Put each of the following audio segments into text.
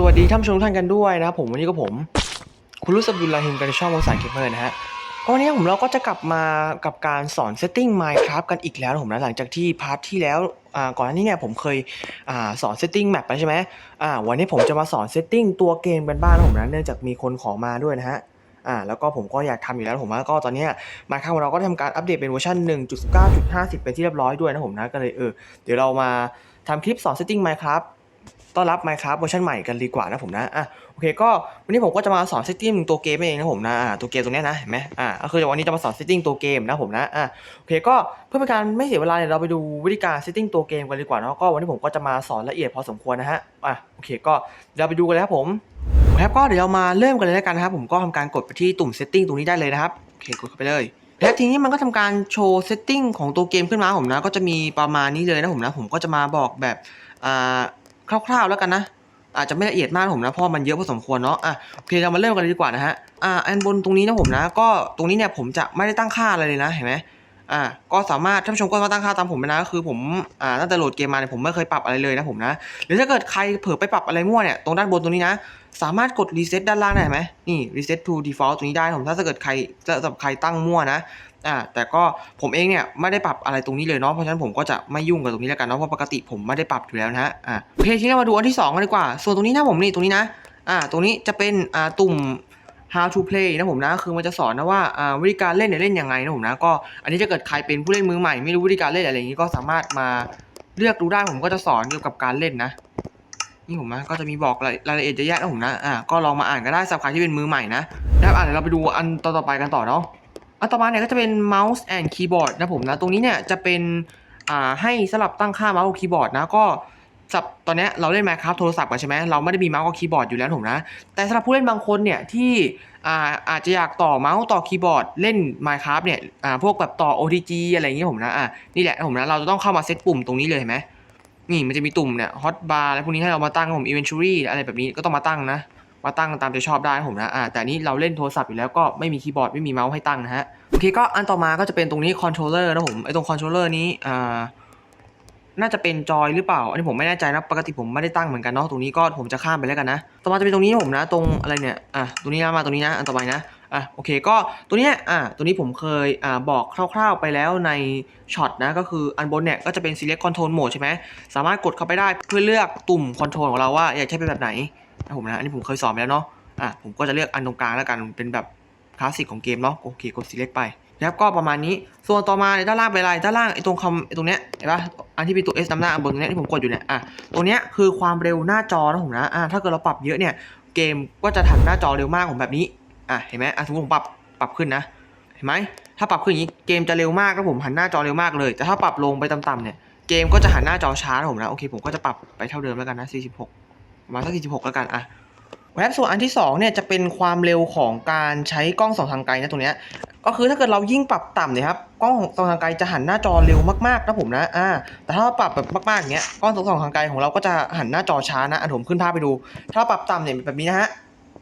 สวัสดีท่านผู้ชมทุกท่านกันด้วยนะครับผมวันนี้ก็ผม คุณรุสบุลลาฮิมกันช่องภาษาเกมเมอร์นะฮะก็วันนี้ผมเราก็จะกลับมากับการสอนเซตติ้ง Minecraft กันอีกแล้วนะผมนะหลังจากที่พาร์ทที่แล้วอ่าก่อนหน้านี้เนี่ยผมเคยอ่าสอนเซตติ้งแมปไปใช่ไหมอ่าวันนี้ผมจะมาสอนเซตติ้งตัวเกมกันบ้างนะผมนะเนื่องจากมีคนขอมาด้วยนะฮะอ่าแล้วก็ผมก็อยากทำอยู่แล้วผมว่าก็ตอนนี้มาครับเราก็ทำการอัปเดตเป็นเวอร์ชัน1.19.50 เป็นที่เรียบร้อยด้วยนะผมนะก็เลยเออเดี๋ยวเรามาทำคลิปสอนเซตติ้ง Minecraft ต้อนรับ Minecraft เวอร์ชันใหม่กันดีกว่านะผมนะอะโอเคก็วันนี้ผมก็จะมาสอนเซตติ้งตัวเกมเองนะผมนะอ่าตัวเกมตรงนี้นะเห็นไหมอ่าก็คือวันนี้จะมาสอนเซตติ้งตัวเกมนะผมนะอะโอเคก็เพื่อเป็นการไม่เสียเวลาเนี่ยเราไปดูวิธีการเซตติ้งตัวเกมกันดีกว่าเนาะก็วันนี้ผมก็จะมาสอนละเอียดพอสมควรนะฮะอะโอเคก็เดี๋ยวเราไปดูกันเลยครับผมครับก็เดี๋ยวเรามาเริ่มกันเลยแล้วกันนะครับผมก็ทำการกดไปที่ตุ่มเซตติ้งตรงนี้ได้เลยนะครับโอเคกดเข้าไปเลยและทีนี้มันก็ทำการโชว์เซตติ้งของตัวเกมขึ้นมาผมนะ ก็จะมีประมาณนี้เลยนะผมนะ ผมก็จะมาบอกแบบอ่า คร่าวๆแล้วกันนะ อาจจะไม่ละเอียดมากผมนะเพราะมันเยอะพอสมควรเนาะอะโอเคเรามาเริ่มกันเลยดีกว่านะฮะอ่าอันบนตรงนี้นะผมนะ ก็ตรงนี้เนี่ยผมจะไม่ได้ตั้งค่าอะไรเลยนะเห็นไหมอ่าก็สามารถท่านผู้ชมก็มาตั้งค่าตามผมไปนะก็คือผมอ่าตั้งแต่โหลดเกมมาเนี่ยผมไม่เคยปรับอะไรเลยนะผมนะ หรือถ้าเกิดใครเผลอไปปรับอะไรมั่วเนี่ยตรงด้านบนตรงนี้นะ สามารถกดรีเซ็ตด้านล่างได้ไหมนี่ reset to default ตรงนี้ได้ผมถ้าเกิดใครจะสำหรับใครตั้งมั่วนะ อ่าแต่ก็ผมเองเนี่ยไม่ได้ปรับอะไรตรงนี้เลยเนาะเพราะฉะนั้นผมก็จะไม่ยุ่งกับตรงนี้แล้วกันเนาะเพราะปกติผมไม่ได้ปรับอยู่แล้วนะฮะอ่าโอเคทีนี้เรามาดูอันที่สองกันดีกว่า ส่วนตรงนี้นะผมนี่ตรงนี้นะอ่าตรงนี้จะเป็นอ่าตุ่ม how to play นะผมนะ คือมันจะสอนนะว่าอ่าวิธีการเล่นเนี่ยเล่นยังไงนะผมนะ ก็อันนี้จะเกิดใครเป็นผู้เล่นมือใหม่ ไม่รู้วิธีการเล่นอะไรอย่างนี้ก็สามารถมาเลือกดูได้ผมก็จะสอนเกี่ยวกับการเล่นนะ นี่ผมนะก็จะมีบอกรายละเอียดเยอะแยะนะผมนะอ่าก็ลองมาอ่านก็ได้สำหรับใครที่เป็นมือใหม่นะนะครับอ่าเดี๋ยวเราไปดูอันต่อๆไปกันต่อเนาะ อันต่อมาเนี่ยก็จะเป็น mouse and keyboard นะผมนะ ตรงนี้เนี่ยจะเป็นอ่าให้สลับตั้งค่าเมาส์กับคีย์บอร์ดนะก็สับตอนเนี้ยเราเล่น Minecraft โทรศัพท์กันใช่ไหมเราไม่ได้มีเมาส์กับคีย์บอร์ดอยู่แล้วผมนะ แต่สำหรับผู้เล่นบางคนเนี่ยที่อ่าอาจจะอยากต่อเมาส์ต่อคีย์บอร์ดเล่น Minecraft เนี่ยอ่าพวกแบบต่อ OTG อะไรอย่างเงี้ยผมนะอ่านี่แหละผมนะเราจะต้องเข้ามาเซตปุ่มตรงนี้เลยเห็นไหมนี่มันจะมีตุ่มเนี่ยฮอตบาร์อะไรพวกนี้ให้เรามาตั้งผมอีเวนต์รีอะไรแบบนี้ก็ต้องมาตั้งนะ มาตั้งตามใจชอบได้ผมนะอ่าแต่นนี้เราเล่นโทรศัพท์อยู่แล้วก็ไม่มีคีย์บอร์ดไม่มีเมาส์ให้ตั้งนะฮะโอเคก็อันต่อมาก็จะเป็นตรงนี้คอนโทรลเลอร์นะผมไอตรงคอนโทรลเลอร์นี้อ่าน่าจะเป็นจอยหรือเปล่า อันนี้ผมไม่แน่ใจนะ ปกติผมไม่ได้ตั้งเหมือนกันเนาะ ตรงนี้ก็ผมจะข้ามไปแล้วกันนะ ต่อมาจะเป็นตรงนี้นะผมนะ ตรงอะไรเนี่ย อะ ตรงนี้นะมาตรงนี้นะ อันต่อไปนะ อะ โอเค ก็ตัวเนี้ยอะ ตัวนี้ผมเคย อ่า บอกคร่าวๆไปแล้วในช็อตนะ ก็คืออันบนเนี่ย ก็จะเป็น select control mode ใช่ไหม สามารถกดเข้าไปได้เพื่อเลือกตุ่มคอนโทรลของเราว่าอยากใช้เป็นแบบไหน นะผมนะอันนี้ผมเคยสอนไปแล้วเนาะอะผมก็จะเลือกอันตรงกลางแล้วกันเป็นแบบคลาสสิกของเกมเนาะโอเคกด select ไปนะครับก็ประมาณนี้ส่วนต่อมาในด้านล่างเป็นอะไรด้านล่างไอ้ตรงคำไอ้ตรงเนี้ยเห็นปะอันที่เป็นตัว S นำหน้าอันบนตรงเนี้ยที่ผมกดอยู่เนี่ยอะตรงเนี้ยคือความเร็วหน้าจอนะผมนะอะถ้าเกิดเราปรับเยอะเนี่ยเกมก็จะถันหน้าจอเร็วมากผมแบบนี้อะเห็นไหมอะสมมติผมปรับปรับขึ้นนะเห็นไหมถ้าปรับขึ้นอย่างนี้เกมจะเร็วมากนะผมหันหน้าจอเร็วมากเลยแต่ถ้าปรับลงไปต่ำๆเนี่ยเกมก็จะหันหน้าจอช้าผมนะโอเคผมก็จะปรับไปเท่าเดิมแล้วกันนะ46 มาสัก46แล้วกันอะแวบส่วนอันที่สองเนี่ยจะเป็นความเร็วของการใช้กล้องสองทางไกลนะตรงเนี้ยก็คือถ้าเกิดเรายิ่งปรับต่ำเนี่ยครับกล้องสองทางไกลจะหันหน้าจอเร็วมากๆนะผมนะอ่าแต่ถ้าเราปรับแบบมากๆอย่างเงี้ยกล้องสองทางไกลของเราก็จะหันหน้าจอช้านะอะผมขึ้นภาพไปดู ถ้าเราปรับต่ำเนี่ยแบบนี้นะฮะ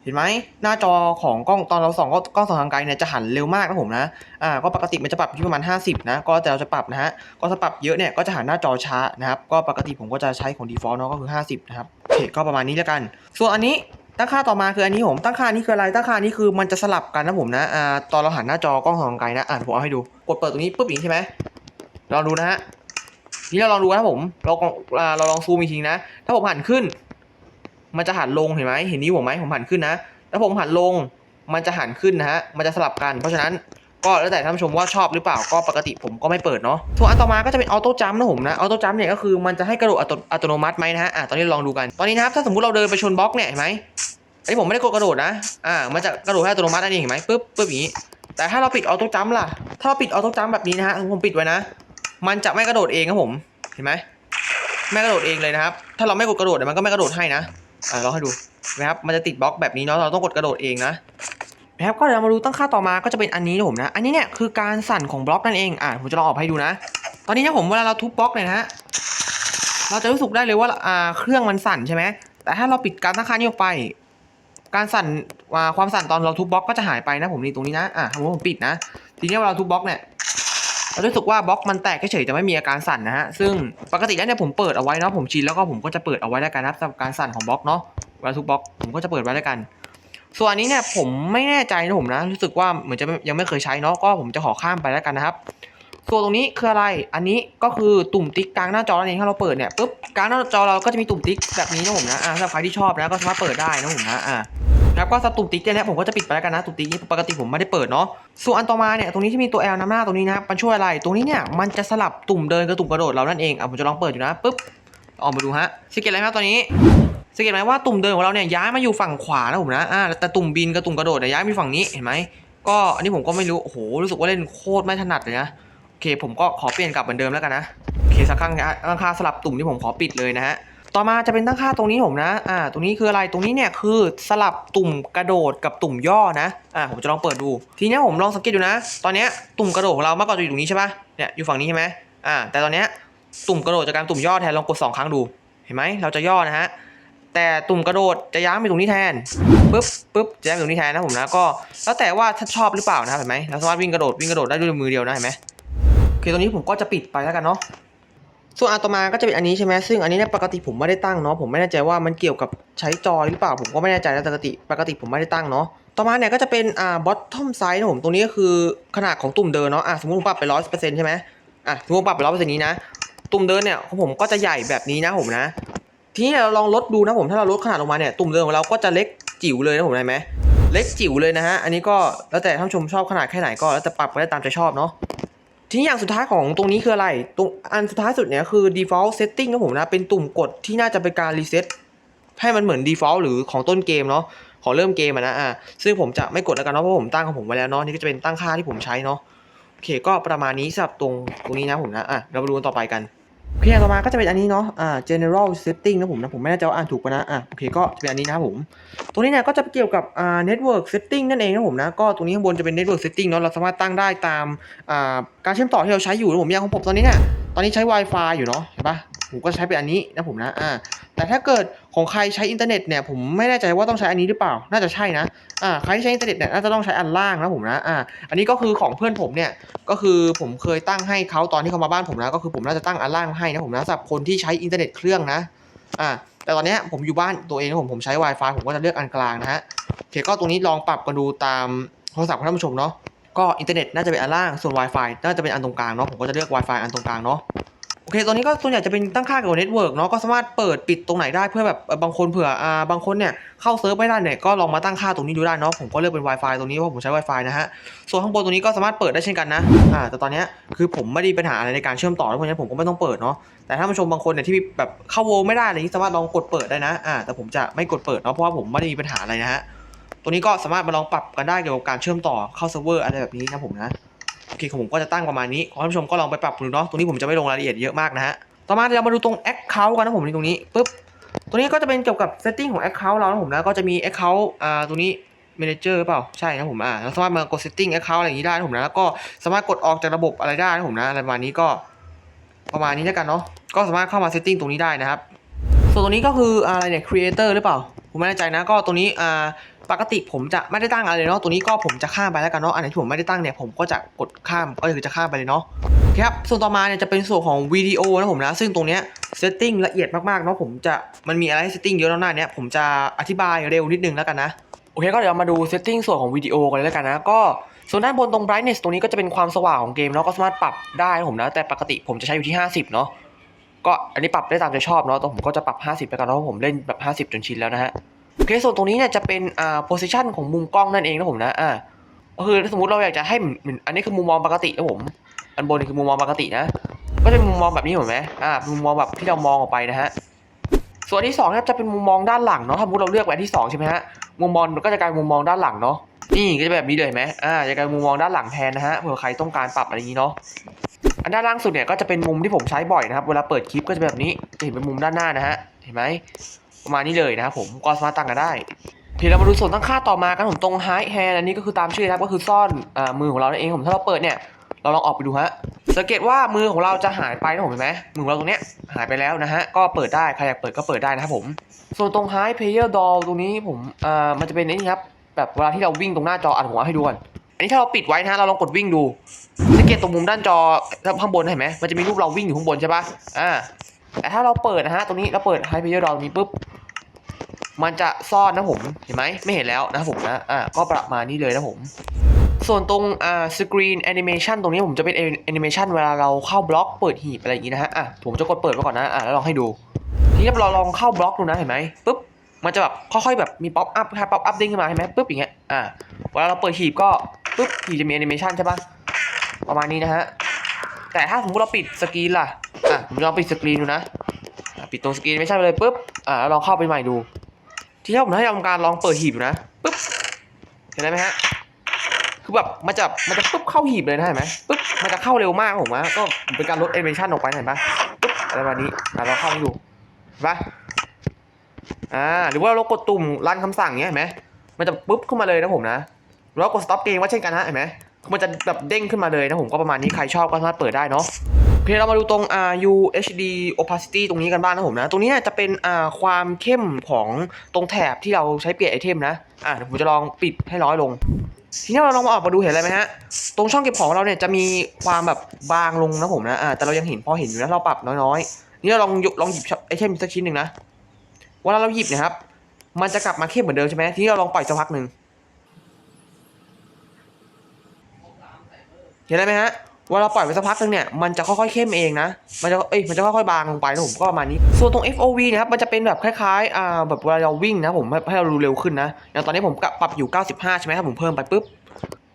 เห็นไหมหน้าจอของกล้องตอนเราส่องกล้องส่องทางไกลเนี่ยจะหันเร็วมากนะผมนะอ่าก็ปกติมันจะปรับอยู่ที่ประมาณ 50 นะ ก็แต่เราจะปรับนะฮะก็ถ้าปรับเยอะเนี่ยก็จะหันหน้าจอช้านะครับก็ปกติผมก็จะใช้ของ default เนาะก็คือ 50 นะครับโอเคก็ประมาณนี้แล้วกัน ส่วนอันนี้ตั้งค่าต่อมาคืออันนี้ผมตั้งค่านี้คืออะไรตั้งค่านี้คือมันจะสลับกันนะผมนะอ่าตอนเราหันหน้าจอกล้องส่องทางไกลนะอ่านผมเอาให้ดูกดเปิดตรงนี้ปุ๊บอย่างนี้ใช่ไหมลองดูนะฮะนี่เราลองดูนะผมเราลองอ่าเราลองซูมอีกทีนะ ถ้าผมหันขึ้น มันจะหันลงเห็นไหมเห็นนิ้วผมไหมผมหันขึ้นนะถ้าผมหันลงมันจะหันขึ้นนะฮะ มันจะสลับกัน เพราะฉะนั้นก็แล้วแต่ท่านผู้ชมว่าชอบหรือเปล่าก็ปกติผมก็ไม่เปิดเนาะส่วนอันต่อมาก็จะเป็นออโต้จัมป์นะผมนะออโต้จัมป์เนี่ยก็คือมันจะให้กระโดดอัตโนมัติไหมนะฮะอะตอนนี้ลองดูกันตอนนี้นะครับถ้าสมมติเราเดินไปชนบล็อกเนี่ยเห็นไหมอันนี้ผมไม่ได้กดกระโดดนะอ่ามันจะกระโดดให้อัตโนมัตินั่นเองเห็นไหมปึ๊บปึ๊บอย่างนี้แต่ถ้าเราปิดออโต้จัมป์ล่ะถ้าเราปิดออโต้จัมป์แบบนี้นะฮะผมปิดไว้นะ มันจะไม่กระโดดเองครับผมเห็นไหมไม่กระโดดเองเลยนะครับถ้าเราไม่กดกระโดดเนี่ยมันก็ไม่กระโดดให้นะ อ่าลองให้ดูนะครับมันจะติดบล็อกแบบนี้เนาะเราต้องกดกระโดดเองนะนะครับก็เดี๋ยวมาดูตั้งค่าต่อมาก็จะเป็นอันนี้นะผมนะอันนี้เนี่ยคือการสั่นของบล็อกนั่นเองอ่าผมจะลองออกให้ดูนะ ตอนนี้นี่ยผมเวลาเราทุบบล็อกเนี่ยนะฮะเราจะรู้สึกได้เลยว่าอ่าเครื่องมันสั่นใช่ไหมแต่ถ้าเราปิดการตั้งค่านี้ออกไป การสั่นความสั่นตอนเราทุบบล็อกก็จะหายไปนะผมนี่ตรงนี้นะอ่าผมปิดนะทีนี้เวลาทุบบล็อกเนี่ย เรารู้สึกว่าบล็อกมันแตกเฉยๆจะไม่มีอาการสั่นนะฮะซึ่งปกติแล้วเนี่ยผมเปิดเอาไว้เนาะผมชินแล้วก็ผมก็จะเปิดเอาไว้แล้วกันนะครับสำหรับการสั่นของบล็อกเนาะเวลาทุกบล็อกผมก็จะเปิดไว้แล้วกัน ส่วนอันนี้เนี่ยผมไม่แน่ใจนะผมนะ รู้สึกว่าเหมือนจะยังไม่เคยใช้เนาะก็ผมจะขอข้ามไปแล้วกันนะครับส่วนตรงนี้คืออะไร อันนี้ก็คือตุ่มติ๊กกลางหน้าจอนั่นเองถ้าเราเปิดเนี่ยปุ๊บกลางหน้าจอเราก็จะมีตุ่มติ๊กแบบนี้นะผมนะอ่าสำหรับใครที่ชอบนะก็สามารถเปิดได้นะผมนะอ่า แล้วก็สตุ่มติ๊กเนี่ยผมก็จะปิดไปแล้วกันนะตุ่มติ๊กนี้ปกติผมไม่ได้เปิดเนาะส่วนอันต่อมาเนี่ยตรงนี้ที่มีตัว L นำหน้าตรงนี้นะครับมันช่วยอะไรตรงนี้เนี่ยมันจะสลับตุ่มเดินกับตุ่มกระโดดเรานั่นเองอะผมจะลองเปิดอยู่นะปุ๊บออกมาดูฮะสังเกตอะไรไหมครับตอนนี้สังเกตไหมว่าตุ่มเดินของเราเนี่ยย้ายมาอยู่ฝั่งขวานะผมนะอ่าแต่ตุ่มบินกับตุ่มกระโดดเนี่ยย้ายมาฝั่งนี้เห็นไหมก็อันนี้ผมก็ไม่รู้โอ้โหรู้สึกว่าเล่นโคตรไม่ถนัดเลยนะโอเค ผมก็ขอเปลี่ยนกลับเหมือนเดิมแล้วกันนะโอเคสักครั้งตั้งค่าสลับตุ่มที่ผมขอปิดเลยนะฮะ ต่อมาจะเป็นตั้งค่าตรงนี้ผมนะ อ่า ตรงนี้คืออะไร ตรงนี้เนี่ยคือสลับตุ่มกระโดดกับตุ่มย่อนะ อ่า ผมจะลองเปิดดู ทีเนี้ยผมลองสังเกตดูนะ ตอนเนี้ยตุ่มกระโดดของเราเมื่อก่อนจะอยู่ตรงนี้ใช่ปะเนี่ย อยู่ฝั่งนี้ใช่ไหมอ่า แต่ตอนเนี้ยตุ่มกระโดดจากการตุ่มย่อแทนลองกดสองครั้งดู เห็นไหมเราจะย่อนะฮะ แต่ตุ่มกระโดดจะย้ายไปตรงนี้แทนปุ๊บปุ๊บจะย้ายไปตรงนี้แทนนะผมนะ ก็ แล้วแต่ว่าถ้าชอบหรือเปล่านะเห็นไหมเราสามารถวิ่งกระโดดวิ่งกระโดดได้ด้วยมือเดียวนะเห็นไหมโอเคตรงนี้ผมก็จะปิดไปแล้วกันเนาะ ส่วนอันต่อมาก็จะเป็นอันนี้ใช่ไหมซึ่งอันนี้เนี่ยปกติผมไม่ได้ตั้งเนาะผมไม่แน่ใจว่ามันเกี่ยวกับใช้จอยหรือเปล่าผมก็ไม่แน่ใจนะปกติปกติผมไม่ได้ตั้งเนาะต่อมาเนี่ยก็จะเป็นอ่า bottom size นะผมตรงนี้ก็คือขนาดของตุ่มเดินเนาะอะสมมติผมปรับไปร้อยเปอร์เซ็นต์ใช่ไหมอะสมมติผมปรับไปร้อยเปอร์เซ็นต์นี้นะตุ่มเดินเนี่ยของผมก็จะใหญ่แบบนี้นะผมนะ ทีนี้เราลองลดดูนะผมถ้าเราลดขนาดลงมาเนี่ยตุ่มเดินของเราก็จะเล็กจิ๋วเลยนะผมได้ไหมเล็กจิ๋วเลยนะฮะอันนี้ก็แล้วแต่ท่านชมชอบขนาดแค่ไหนก็แล้วแต่ปรับไปได้ตามใจชอบเนาะ ทีนี้อย่างสุดท้ายของตรงนี้คืออะไร ตรงอันสุดท้ายสุดเนี่ยคือ default setting นะผมนะ เป็นตุ่มกดที่น่าจะเป็นการรีเซ็ตให้มันเหมือน default หรือของต้นเกมเนาะ ของเริ่มเกมอะนะ อะซึ่งผมจะไม่กดแล้วกันเนาะ เพราะผมตั้งของผมไว้แล้วเนาะ นี่ก็จะเป็นตั้งค่าที่ผมใช้เนาะ โอเค ก็ประมาณนี้สำหรับตรงตรงนี้นะผมนะ อะ เรามาดูกันต่อไปกัน โอเคต่อมาก็จะเป็นอันนี้เนาะอ่า general setting นะผมนะผมไม่แน่ใจว่าอ่านถูกปะนะอะโอเคก็จะเป็นอันนี้นะครับผมตรงนี้เนี่ยก็จะเกี่ยวกับอ่า network setting นั่นเองนะผมนะก็ตรงนี้ข้างบนจะเป็น network setting เนาะเราสามารถตั้งได้ตามอ่าการเชื่อมต่อที่เราใช้อยู่นะผมอย่างของผมตอนนี้เนี่ยตอนนี้ใช้ Wi-Fi อยู่เนาะเห็นปะผมก็ใช้เป็นอันนี้นะผมนะอ่า แต่ถ้าเกิดของใครใช้อินเทอร์เน็ตเนี่ยผมไม่แน่ใจว่าต้องใช้อันนี้หรือเปล่า น่าจะใช่นะอ่าใครที่ใช้อินเทอร์เน็ตเนี่ยน่าจะต้องใช้อันล่างนะผมนะอ่าอันนี้ก็คือของเพื่อนผมเนี่ยก็คือผมเคยตั้งให้เขาตอนที่เขามาบ้านผมนะก็คือผมน่าจะตั้งอันล่างให้นะผมนะสำหรับคนที่ใช้อินเทอร์เน็ตเครื่องนะอ่าแต่ตอนนี้ผมอยู่บ้านตัวเองนะผมผมใช้ Wi-Fi ผมก็จะเลือกอันกลางนะฮะโอเคก็ตรงนี้ลองปรับกันดูตามโทรศัพท์ของท่านผู้ชมเนาะก็อินเทอร์เน็ตน่าจะเป็นอันล่างส่วน Wi-Fi น่าจะเป็นอันตรงกลางเนาะผมก็จะเลือก Wi-Fi อันตรงกลางเนาะ โอเคตอนนี้ก็ส่วนใหญ่จะเป็นตั้งค่าเกี่ยวกับเน็ตเวิร์กเนาะก็สามารถเปิดปิดตรงไหนได้เพื่อแบบบางคนเผื่ออ่าบางคนเนี่ยเข้าเซิร์ฟไม่ได้เนี่ยก็ลองมาตั้งค่าตรงนี้ดูได้เนาะผมก็เลือกเป็น Wi-Fi ตรงนี้เพราะผมใช้ Wi-Fi นะฮะส่วนข้างบนตรงนี้ก็สามารถเปิดได้เช่นกันนะอ่าแต่ตอนนี้คือผมไม่ได้มีปัญหาอะไรในการเชื่อมต่อเพราะฉะนั้นผมก็ไม่ต้องเปิดเนาะแต่ถ้าผู้ชมบางคนเนี่ยที่แบบเข้าโวไม่ได้อะไรนี้สามารถลองกดเปิดได้นะอ่าแต่ผมจะไม่กดเปิดเนาะเพราะว่าผมไม่ได้มีปัญหาอะไรนะฮะตัวนี้ก็สามารถมาลองปรับกันได้เกี่ยวกับการเชื่อมต่อเข้าเซิร์ฟเวอร์อะไรแบบนี้นะผมนะ โอเคของผมก็จะตั้งประมาณนี้ขอให้ผู้ชมก็ลองไปปรับดูเนาะตรงนี้ผมจะไม่ลงรายละเอียดเยอะมากนะฮะต่อมาเรามาดูตรง Account กันนะผมตรงนี้ปุ๊บตรงนี้ก็จะเป็นเกี่ยวกับ setting ของ Account เรานะผมนะก็จะมี Account อ่าตัวนี้ Manager หรือเปล่าใช่นะผมอ่าเราสามารถมากด setting Account อะไรอย่างนี้ได้นะผมนะแล้วก็สามารถกดออกจากระบบอะไรได้นะผมนะอะไรประมาณนี้ก็ประมาณนี้แล้วกันเนาะก็สามารถเข้ามา setting ตรงนี้ได้นะครับส่วนตรงนี้ก็คืออะไรเนี่ย creator หรือเปล่า ผมไม่แน่ใจนะก็ตรงนี้อ่าปกติผมจะไม่ได้ตั้งอะไรเลยเนาะตัวนี้ก็ผมจะข้ามไปแล้วกันเนาะอันไหนที่ผมไม่ได้ตั้งเนี่ยผมก็จะกดข้ามก็คือจะข้ามไปเลยเนาะครับส่วนต่อมาเนี่ยจะเป็นส่วนของวิดีโอนะผมนะซึ่งตรงเนี้ย setting ละเอียดมากๆเนาะผมจะมันมีอะไรให้ setting เยอะแล้วหน้าเนี้ยผมจะอธิบายเร็วนิดนึงแล้วกันนะโอเคก็เดี๋ยวมาดู setting ส่วนของวิดีโอกันเลยแล้วกันนะก็ส่วนด้านบนตรง brightness ตรงนี้ก็จะเป็นความสว่างของเกมเนาะก็สามารถปรับได้นะผมนะแต่ปกติผมจะใช้อยู่ที่ 50 เนาะ ก็อันนี้ปรับได้ตามใจชอบเนาะแต่ผมก็จะปรับ 50 ไปกันเนาะเพราะผมเล่นแบบ 50 จนชินแล้วนะฮะโอเคส่วนตรงนี้เนี่ยจะเป็นอ่า position ของมุมกล้องนั่นเองนะผมนะอ่าก็คือถ้าสมมติเราอยากจะให้เหมือนอันนี้คือมุมมองปกตินะผมอันบนนี่คือมุมมองปกตินะ ก็จะมุมมองแบบนี้เห็นไหมอ่ามุมมองแบบที่เรามองออกไปนะฮะส่วนที่สองนะครับจะเป็นมุมมองด้านหลังเนาะถ้าสมมติเราเลือกไว้ที่สองใช่ไหมฮะมุมมองก็จะกลายมุมมองด้านหลังเนาะนี่ก็จะแบบนี้เลยเห็นไหมอ่าจะกลายมุมมองด้านหลังแทนนะฮะเผื่อใครต้องการปรับอะไรอย่างนี้เนาะ อันด้านล่างสุดเนี่ยก็จะเป็นมุมที่ผมใช้บ่อยนะครับ เวลาเปิดคลิปก็จะแบบนี้จะเห็นเป็นมุมด้านหน้านะฮะ เห็นไหมประมาณนี้เลยนะครับผม ก็สามารถตั้งกันได้ทีเรามาดูส่วนตั้งค่าต่อมากันผมตรง hide hand อันนี้ก็คือตามชื่อนะครับก็คือซ่อนอมือของเรานั่นเองผมถ้าเราเปิดเนี่ยเราลองออกไปดูฮะสังเกตว่ามือของเราจะหายไปนะผมเห็นไหมมือของเราตรงเนี้ยหายไปแล้วนะฮะก็เปิดได้ใครอยากเปิดก็เปิดได้นะครับผม ส่วนตรง hide player doll ตรงนี้ผมอ่ามันจะเป็นไอ้นี่ครับแบบเวลาที่เราวิ่งตรงหน้าจออะผมเอาให้ดูก่อน อันนี้ถ้าเราปิดไว้นะเราลองกดวิ่งดูสังเกตตรงมุมด้านจอข้างบนเห็นไหมมันจะมีรูปเราวิ่งอยู่ข้างบนใช่ปะอ่าแต่ถ้าเราเปิดนะฮะตรงนี้เราเปิด hide player doll ตรนี้ปุ๊บมันจะซ่อนนะผมเห็นไหมไม่เห็นแล้วนะผมนะอ่าก็ประมาณนี้เลยนะผมส่วนตรงอ่าสกรีนแอนิเมชันตรงนี้ผมจะเป็นแอนิเมชันเวลาเราเข้าบล็อกเปิดหีบอะไรอย่างนี้นะฮะอะผมจะกดเปิดไว้ก่อนนะอะแล้วลองให้ดูทีนี้เราลองเข้าบล็อกดูนะเห็นไหมปุ๊บมันจะแบบค่อยๆแบบมีป๊อปอัพป๊อปอัพเด้งขึ้นมาเห็นไหมปุ๊บอย่างเงี้ยอ่าเวลาเราเปิดหีบก็ ปุ๊บหีจะมีแอนิเมชันใช่ปะประมาณนี้นะฮะ แต่ถ้าสมมติเราปิดสกรีนล่ะ อะผมลองปิดสกรีนดูนะ ปิดตรงสกรีนไม่ใช่ไปเลยปุ๊บ อ่าแล้วลองเข้าไปใหม่ดู ทีนี้ผมให้ทำการลองเปิดหีบดูนะปุ๊บ เห็นไหมฮะ คือแบบมันจะมันจะปุ๊บเข้าหีบเลยนะเห็นไหมปุ๊บ มันจะเข้าเร็วมากผมว่าก็เป็นการลดแอนิเมชันออกไปเห็นปะปุ๊บอะไรประมาณนี้ อะเราเข้าให้ดูเห็นปะอ่า หรือว่าเรากดตุ่มรันคำสั่งเนี้ยเห็นไหมมันจะปุ๊บขึ้นมาเลยนะผมนะ แล้วกด stop game ว่าเช่นกันนะเห็นไหมมันจะแบบเด้งขึ้นมาเลยนะผมก็ประมาณนี้ใครชอบก็สามารถเปิดได้เนาะโอเคเรามาดูตรง uh, UHD opacity ตรงนี้กันบ้างนะผมนะ ตรงนี้จะเป็นความเข้มของตรงแถบที่เราใช้เปลี่ยนไอเทมนะอ่าเดี๋ยวผมจะลองปิดให้น้อยลง ทีนี้เราลองมาออกมาดูเห็นอะไรไหมฮะ ตรงช่องเก็บของเราเนี่ยจะมีความแบบบางลงนะผมนะอ่าแต่เรายังเห็นพอเห็นอยู่นะเราปรับน้อยๆนี่เราลองยกลองหยิบไอเทมสักชิ้นหนึ่งนะเวลาเราหยิบเนะครับมันจะกลับมาเข้มเหมือนเดิมใช่ไหมทีนี้เราลองปล่อยสักพักหนึ่ง เห็นอะไไหมฮะเวลาเราปล่อยไปสักพักหนึงเนี่ยมันจะค่อยๆเข้มเองนะ มันจะเอ้ยมันจะค่อยๆบางลงไปนะผมก็ประมาณนี้ ส่วนตรง FOV นะครับมันจะเป็นแบบคล้ายๆอ่าแบบเวลาเราวิ่งนะผมให้ให้เราดูเร็วขึ้นนะอย่างตอนนี้ผมปรับอยู่ 95 ใช่ไหมถ้าผมเพิ่มไปปุ๊บ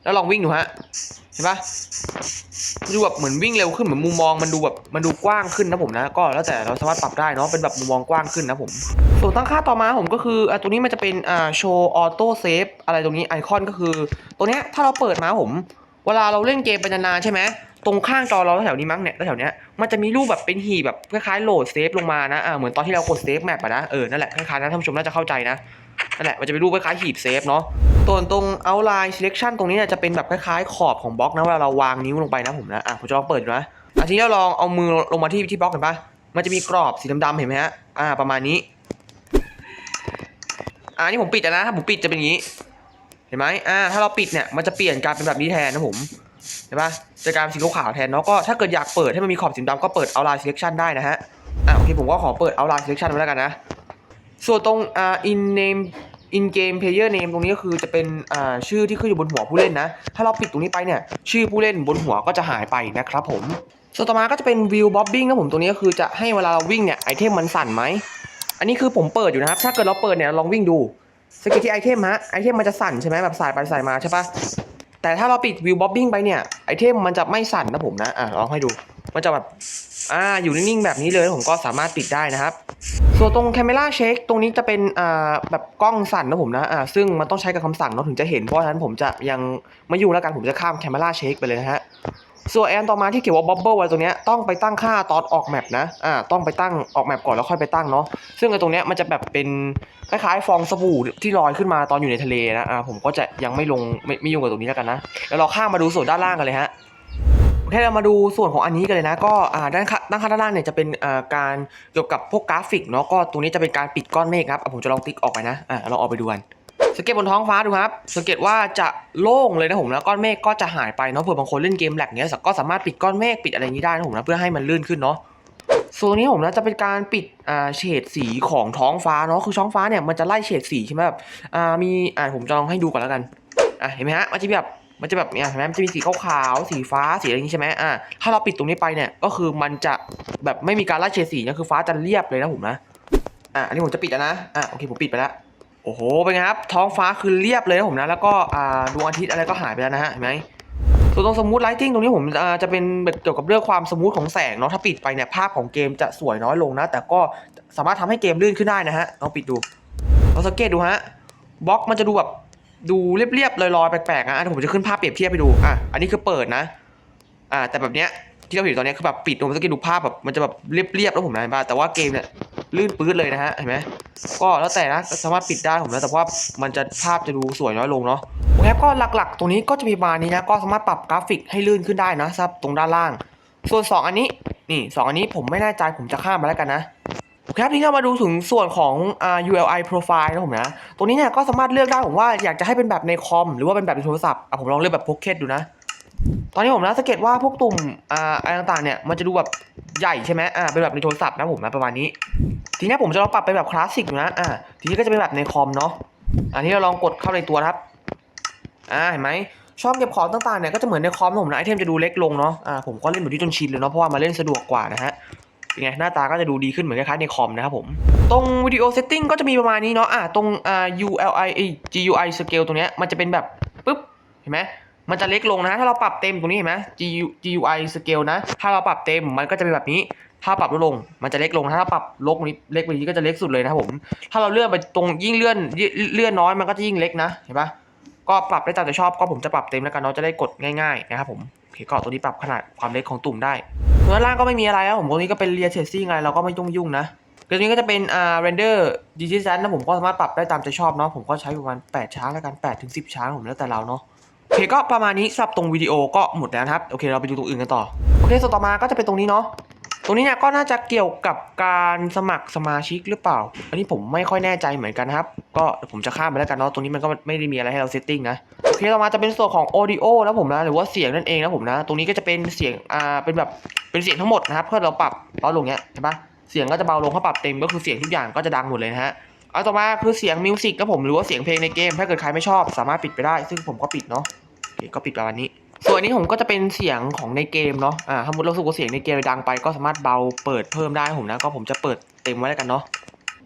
แล้วลองวิ่งดูฮะเห็นปะดูแบบเหมือนวิ่งเร็วขึ้นเหมือนมุมมองมันดูแบบมันดูกว้างขึ้นนะผมนะ ก็แล้วแต่เราสามารถปรับได้เนาะเป็นแบบมุมมองกว้างขึ้นนะผม ส่วนตั้งค่าต่อมาผมก็คืออ่าตรงนี้มันจะเป็นอ่าโชว์ออโต้เซฟอะไรตรงนี้ไอคอนก็คือ ตัวเนี้ยถ้าเราเปิดมาผม เวลาเราเล่นเกมไปนานๆใช่ไหมตรงข้างจอเราแถวนี้มั้งเนี่ยแถวเนี้ยมันจะมีรูปแบบเป็นหีบแบบคล้ายๆโหลดเซฟลงมานะอ่าเหมือนตอนที่เรากดเซฟแมปอะนะเออนั่นแหละคล้ายๆนะท่านผู้ชมน่าจะเข้าใจนะนั่นแหละมันจะเป็นรูปคล้ายๆหีบเซฟเนาะส่วนตรง outline selection ตรงนี้เนี่ยจะเป็นแบบคล้ายๆขอบของบล็อกนะเวลาเราวางนิ้วลงไปนะผมนะอะผมจะลองเปิดดูนะอะทีนี้เราลองเอามือลงมาที่ที่บล็อกเห็นปะมันจะมีกรอบสีดำๆเห็นไหมฮะอ่าประมาณนี้อ่านี่ผมปิดนะถ้าผมปิดจะเป็นอย่างนี้ เห็นไหมอ่าถ้าเราปิดเนี่ยมันจะเปลี่ยนกลายเป็นแบบนี้แทนนะผมเห็นปะจะกลายเป็นสีขาวแทนเนาะก็ถ้าเกิดอยากเปิดให้มันมีขอบสีดำก็เปิด outline selection ได้นะฮะอ่าโอเคผมก็ขอเปิด outline selection ไว้แล้วกันนะส่วนตรงอ่า in name in game player name ตรงนี้ก็คือจะเป็นอ่าชื่อที่ขึ้นอยู่บนหัวผู้เล่นนะ ถ้าเราปิดตรงนี้ไปเนี่ยชื่อผู้เล่นบนหัวก็จะหายไปนะครับผมส่วนต่อมาก็จะเป็น view bobbing นะผมตรงนี้ก็คือจะให้เวลาเราวิ่งเนี่ยไอเทมมันสั่นไหมอันนี้คือผมเปิดอยู่นะครับถ้าเกิดเราเปิดเนี่ยลองวิ่งดู สกิลที่ไอเทมฮะไอเทมมันจะสั่นใช่ไหมแบบสายไปสายมาใช่ปะแต่ถ้าเราปิดวิวบ๊อบบิ้งไปเนี่ยไอเทมมันจะไม่สั่นนะผมนะอะลองให้ดูมันจะแบบอ่าอยู่นิ่งๆแบบนี้เลยผมก็สามารถปิดได้นะครับ ส่วนตรง Camera Shake ตรงนี้จะเป็นอ่าแบบกล้องสั่นนะผมนะอ่าซึ่งมันต้องใช้กับคำสั่งเนาะถึงจะเห็นเพราะฉะนั้นผมจะยังไม่ยุ่งแล้วกันผมจะข้าม Camera Shake ไปเลยนะฮะ ส่วนแอนต่อมาที่เขียนว่า Bubble ไว้ตรงนี้ต้องไปตั้งค่าตอนออกแมปนะอ่าต้องไปตั้งออกแมปก่อนแล้วค่อยไปตั้งเนาะซึ่งไอ้ตรงนี้มันจะแบบเป็นคล้ายๆ ฟองสบู่ที่ลอยขึ้นมาตอนอยู่ในทะเลนะอ่าผมก็จะยังไม่ลงไม่ไม่ยุ่งกับตรงนี้แล้วกันนะแล้วเราข้ามมาดูส่วนด้านล่างกันเลยฮะโอเคเรามาดูส่วนของอันนี้กันเลยนะ ก็อ่าด้านข้างด้านข้างด้านล่างเนี่ยจะเป็นอ่าการเกี่ยวกับพวกกราฟิกเนาะก็ตรงนี้จะเป็นการปิดก้อนเมฆครับผมจะลองติ๊กออกไปนะอ่าเราออกไปดูกัน สังเกตบนท้องฟ้าดูครับ สังเกตว่าจะโล่งเลยนะผมแล้วก้อนเมฆก็จะหายไปเนาะเผื่อบางคนเล่นเกมแหลกเนี้ยก็สามารถปิดก้อนเมฆปิดอะไรนี้ได้นะผมนะเพื่อให้มันลื่นขึ้นเนาะส่วนนี้ผมนะจะเป็นการปิดเฉดสีของท้องฟ้าเนาะคือท้องฟ้าเนี่ยมันจะไล่เฉดสีใช่ไหมแบบมีอ่าผมจะลองให้ดูก่อนแล้วกันอะเห็นไหมฮะมันจะแบบมันจะแบบเนี่ยเห็นไหมมันจะมีสีขาวๆสีฟ้าสีอะไรนี้ใช่ไหมอ่าถ้าเราปิดตรงนี้ไปเนี่ยก็คือมันจะแบบไม่มีการไล่เฉดสีนะคือฟ้าจะเรียบเลยนะผมนะอะอันนี้ผมจะปิดแล้วนะอะโอเคผมปิดไปแล้ว โอ้โห เป็นไงครับ ท้องฟ้าคือเรียบเลยนะผมนะ แล้วก็ดวงอาทิตย์อะไรก็หายไปแล้วนะฮะ เห็นไหมส่วนตรงสมูทไลทิงตรงนี้ผมจะเป็นเกี่ยวกับเรื่องความสมูทของแสงเนาะ ถ้าปิดไปเนี่ยภาพของเกมจะสวยน้อยลงนะ แต่ก็สามารถทำให้เกมลื่นขึ้นได้นะฮะลองปิดดูลองสังเกตดูฮะ บล็อกมันจะดูแบบดูเรียบๆลอยๆแปลกๆอะเดี๋ยวผมจะขึ้นภาพเปรียบเทียบให้ดู อะ อันนี้คือเปิดนะ อ่า แต่แบบเนี้ย ที่เราเห็นตอนนี้คือแบบปิดผมสังเกตดูภาพแบบมันจะแบบเรียบๆแล้วผมนะเห็นป่ะแต่ว่าเกมเนี่ยลื่นปื๊ดเลยนะฮะเห็นไหมก็แล้วแต่นะสามารถปิดได้ผมนะแต่ว่ามันจะภาพจะดูสวยน้อยลงเนาะโอเคครับก็หลักๆ ตรงนี้ก็จะมีประมาณนี้นะก็สามารถปรับกราฟิกให้ลื่นขึ้นได้นะครับตรงด้านล่าง ส่วน 2 อันนี้นี่สองอันนี้ผมไม่แน่ใจผมจะข้ามมาแล้วกันนะโอเคครับทีนี้เรามาดูถึงส่วนของ ULI profile นะผมนะ ตรงนี้เนี่ยก็สามารถเลือกได้ผมว่าอยากจะให้เป็นแบบในคอมหรือว่าเป็นแบบในโทรศัพท์อะผมลองเลือกแบบพกเก็ตดูนะ ตอนนี้ผมนะสังเกตว่าพวกตุ่มอ่าอะไรต่างๆเนี่ยมันจะดูแบบใหญ่ใช่ไหมอ่าเป็นแบบในโทรศัพท์นะผมนะประมาณนี้ ทีนี้ผมจะลองปรับเป็นแบบคลาสสิกอยู่นะอ่าทีนี้ก็จะเป็นแบบในคอมเนาะอันนี้เราลองกดเข้าในตัวครับอ่าเห็นไหมช่องเก็บของต่างๆเนี่ยก็จะเหมือนในคอมนะผมนะไอเทมจะดูเล็กลงเนาะอ่าผมก็เล่นแบบนี้จนชินเลยเนาะเพราะว่ามาเล่นสะดวกกว่านะฮะเป็นไงหน้าตาก็จะดูดีขึ้นเหมือนคล้ายๆในคอมนะครับผม ตรงวิดีโอเซตติ้งก็จะมีประมาณนี้เนาะอ่าตรงอ่า ULI GUI scale ตรงเนี้ยมันจะเป็นแบบปึ๊บเห็นไหม มันจะเล็กลงนะ ถ้าเราปรับเต็มตรงนี้เห็นไหม GU GUI scale นะ ถ้าเราปรับเต็มมันก็จะเป็นแบบนี้ ถ้าปรับลดลง มันจะเล็กลง ถ้าปรับลดนี้เล็กไปนี้ก็จะเล็กสุดเลยนะผม ถ้าเราเลื่อนไปตรงยิ่งเลื่อนเลื่อนน้อยมันก็จะยิ่งเล็กนะ เห็นปะก็ปรับได้ตามใจชอบ ก็ผมจะปรับเต็มแล้วกันเนาะ จะได้กดง่ายๆนะครับผมโอเคก็ตัวนี้ปรับขนาดความเล็กของตุ่มได้ส่วนด้านล่างก็ไม่มีอะไรครับผมตรงนี้ก็เป็นเรียเทสซิ่งอะไรเราก็ไม่ต้องยุ่งนะตัวนี้ก็จะเป็นอ่าเรนเดอร์ดิจิทัลนะผมก็สามารถปรับได้ตามใจชอบเนาะ ผมก็ใช้ประมาณ8ช้าแล้วกัน8ถึง10ช้าผมแล้วแต่เราเนาะ โอเคก็ประมาณนี้สับตรงวิดีโอก็หมดแล้วครับโอเคเราไปดูตรงอื่นกันต่อโอเคส่วนต่อมาก็จะเป็นตรงนี้เนาะตรงนี้เนี่ยก็น่าจะเกี่ยวกับการสมัครสมาชิกหรือเปล่า อันนี้ผมไม่ค่อยแน่ใจเหมือนกันครับ ก็เดี๋ยวผมจะข้ามไปแล้วกันเนาะตรงนี้มันก็ไม่ได้มีอะไรให้เราเซตติ้งนะโอเคต่อมาจะเป็นส่วนของ audio นะผมนะหรือว่าเสียงนั่นเองนะผมนะ ตรงนี้ก็จะเป็นเสียงอ่าเป็นแบบเป็นเสียงทั้งหมดนะครับเพื่อเราปรับเบาลงเนี้ยเห็นปะเสียงก็จะเบาลงถ้าปรับเต็มก็คือเสียงทุกอย่างก็จะดังหมดเลยนะฮะ เอาต่อมาคือเสียงมิวสิกนะผมหรือว่าเสียงเพลงในเกม ถ้าเกิดใครไม่ชอบสามารถปิดไปได้ ซึ่งผมก็ปิดเนาะก็ปิดประมาณนี้ ส่วนอันนี้ผมก็จะเป็นเสียงของในเกมเนาะอ่าถ้ามุดเราสูว่าเสียงในเกมดังไปก็สามารถเบาเปิดเพิ่มได้ผมนะก็ผมจะเปิดเต็มไว้แล้วกันเนาะ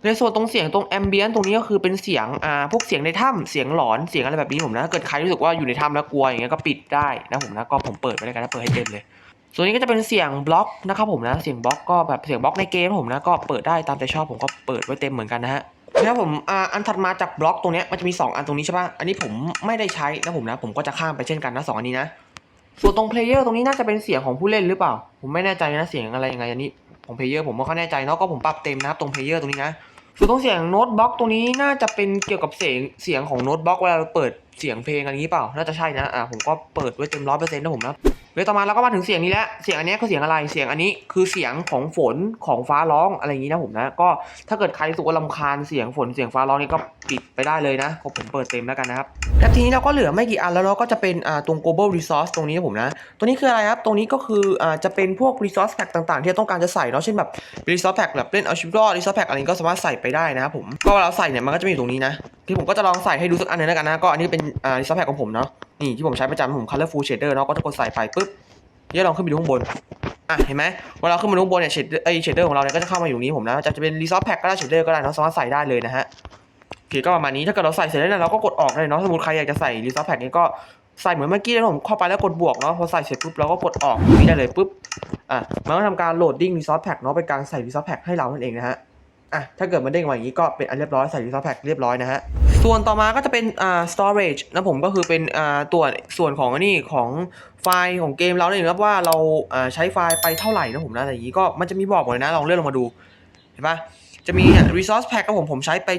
ในส่วนตรงเสียงตรงแอมเบียนตรงนี้ก็คือเป็นเสียงอ่าพวกเสียงในถ้ำเสียงหลอนเสียงอะไรแบบนี้ผมนะถ้าเกิดใครรู้สึกว่าอยู่ในถ้ำแล้วกลัวอย่างเงี้ยก็ปิดได้นะผมนะก็ผมเปิดไว้แล้วกันนะเปิดให้เต็มเลย ส่วนนี้ก็จะเป็นเสียงบล็อกนะครับผมนะเสียงบล็อกก็แบบเสียงบล็อกในเกมผมนะก็เปิดได้ตามใจชอบผมก็เปิดไว้เต็มเหมือนกันนะฮะ แล้วผมอ่าอันถัดมาจากบล็อกตรงนี้มันจะมี 2 อันตรงนี้ใช่ปะอันนี้ผมไม่ได้ใช้นะผมนะ ผมก็จะข้ามไปเช่นกันนะสองอันนี้นะ ส่วนตรงเพลเยอร์ตรงนี้น่าจะเป็นเสียงของผู้เล่นหรือเปล่า ผมไม่แน่ใจนะเสียงอะไรยังไงอันนี้ของเพลเยอร์ผมไม่ค่อยแน่ใจเนาะก็ผมปรับเต็มนะครับตรงเพลเยอร์ตรงนี้นะส่วนตรงเสียงโน้ตบล็อกตรงนี้น่าจะเป็นเกี่ยวกับเสียงเสียงของโน้ตบล็อกเวลาเราเปิดเสียงเพลงอะไรนี้เปล่า น่าจะใช่นะ อ่าผมก็เปิดไว้เต็มร้อยเปอร์เซ็นต์นะผมนะ เดี๋ยต่อมาเราก็มาถึงเสียงนี้แล้ว เสียงอันนี้คือเสียงอะไร เสียงอันนี้คือเสียงของฝนของฟ้าร้องอะไรอย่างนี้นะผมนะ ก็ถ้าเกิดใครสึกลำคาญเสียงฝนเสียงฟ้าร้องนี่ก็ปิดไปได้เลยนะก็ผมเปิดเต็มแล้วกันนะครับ และทีนี้เราก็เหลือไม่กี่อันแล้วเนาก็จะเป็นตรง global resource ตรงนี้นะผมนะ ตัวนี้คืออะไรครับ ตรงนี้ก็คืออ่าจะเป็นพวก resource pack ต่างๆ ที่เราต้องการจะใส่เนาะ เช่นแบบ resource pack แบบเล่น algebra resource pack อะไรนี้ก็สามารถใส่ไปได้นะครับผม ก็เวลาเราใส่เนี่ยมันก็จะมีอยู่ตรงนี้นะ ที่ผมก็จะลองใส่ให้ดูสักอันหนึงแล้วกันนะ ก็อันนี้เป็นอ่า resource pack ของผมเนาะ นี่ที่ผมใช้ประจำผม colorful shader เนาะ ก็จะกดใส่ไปปุ๊บเดี๋ยวลองขึ้นไปดูข้างบน อะ เห็นไหมเวลาขึ้นมาดูข้างบนเนี่ย shader ไอ้ shader ของเราเนี่ยก็จะเข้ามาอยู่นี้ผมนะ จะจะเป็น resource pack ก็ได้ shader ก็ได้เนาะ สามารถใส่ได้เลยนะฮะโอเคก็ประมาณนี้ ถ้าเกิดเราใส่เสร็จแล้วเนี่ยเราก็กดออกได้เนาะ สมมติใครอยากจะใส่รีซอสแพ็กนี้ก็ใส่เหมือนเมื่อกี้นะผมเข้าไปแล้วกดบวกเนาะ พอใส่เสร็จปุ๊บเราก็กดออกนี้ได้เลยปุ๊บ อะ มันก็ทำการโหลดดิ้งรีซอสแพ็กเนาะเป็นการใส่รีซอสแพ็กให้เรานั่นเองนะฮะ อะถ้าเกิดมันเด้งมาอย่างนี้ก็เป็นอันเรียบร้อยใส่รีซอสแพ็กเรียบร้อยนะฮะส่วนต่อมาก็จะเป็นอ่า storage นะผมก็คือเป็นอ่าตัวส่วนของอันนี้ของไฟล์ของเกมเราเนี่ยนะครับว่าเราอ่าใช้ไฟล์ไปเท่าไหร่นะผมนะอะไรอย่างนี้ก็มันจะมีบอกหมดเลยนะลองเลื่อนลงมาดูเห็นปะจะมีเนี่ย resource pack ครับผมผมใช้ไป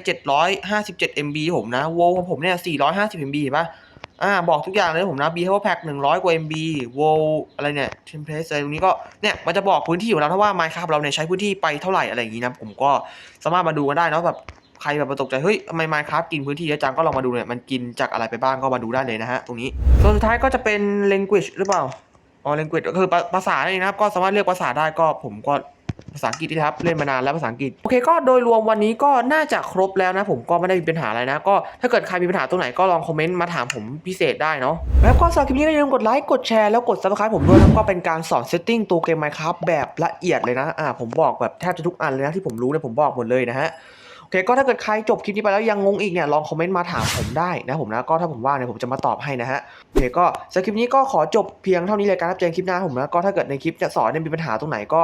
757 MB ผมนะ WoW ของผมเนี่ย450 MB เห็นปะ อ่าบอกทุกอย่างเลยผมนะ Behavior Pack 100 กว่า MB WoW อะไรเนี่ย Template อะไรตรงนี้ก็เนี่ยมันจะบอกพื้นที่ของเราถ้าว่า Minecraft เราเนี่ยใช้พื้นที่ไปเท่าไหร่อะไรอย่างนี้นะผมก็สามารถมาดูกันได้นะแบบใครแบบตกใจ เฮ้ยทำไม Minecraft กินพื้นที่เยอะจังก็ลองมาดูเนี่ยมันกินจากอะไรไปบ้างก็มาดูได้เลยนะฮะตรงนี้ส่วนสุดท้ายก็จะเป็น language หรือเปล่าอ๋อ language ก็คือภาภาษานั่นเองนะครับก็สามารถเลือกภาษาได้ก็ผมก็ ภาษาอังกฤษครับเล่นมานานแล้วภาษาอังกฤษโอเคก็โดยรวมวันนี้ก็น่าจะครบแล้วนะผมก็ไม่ได้มีปัญหาอะไรนะ ก็ถ้าเกิดใครมีปัญหาตรงไหนก็ลองคอมเมนต์มาถามผมพิเศษได้เนาะแล้วก็สำหรับคลิปนี้ก็อย่าลืมกดไลค์กดแชร์แล้วกด subscribe ผมด้วยนะก็เป็นการสอนเซตติ้งตัวเกม Minecraft แบบละเอียดเลยนะอ่าผมบอกแบบแทบจะทุกอันเลยนะที่ผมรู้เนี่ยผมบอกหมดเลยนะฮะโอเคก็ถ้าเกิดใครจบคลิปนี้ไปแล้วยังงงอีกเนี่ยลองคอมเมนต์มาถามผมได้นะผมนะก็ถ้าผมว่าเนี่ยผมจะมาตอบให้นะฮะโอเคก็สำหรับคลิปนี้ก็ขอจบเพียงเท่านี้เลยครับเจอกันคลิปหน้าผมนะก็ถ้าเกิดในคลิปจะสอนเนี่ยมีปัญหาตรงไหนก็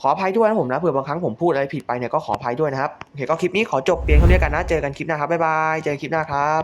ขออภัยด้วยนะผมนะเผื่อบางครั้งผมพูดอะไรผิดไปเนี่ยก็ขออภัยด้วยนะครับโอเคก็คลิปนี้ขอจบเพียงเท่านี้กันนะเจอกันคลิปหน้าครับบ๊ายบายเจอกันคลิปหน้าครับ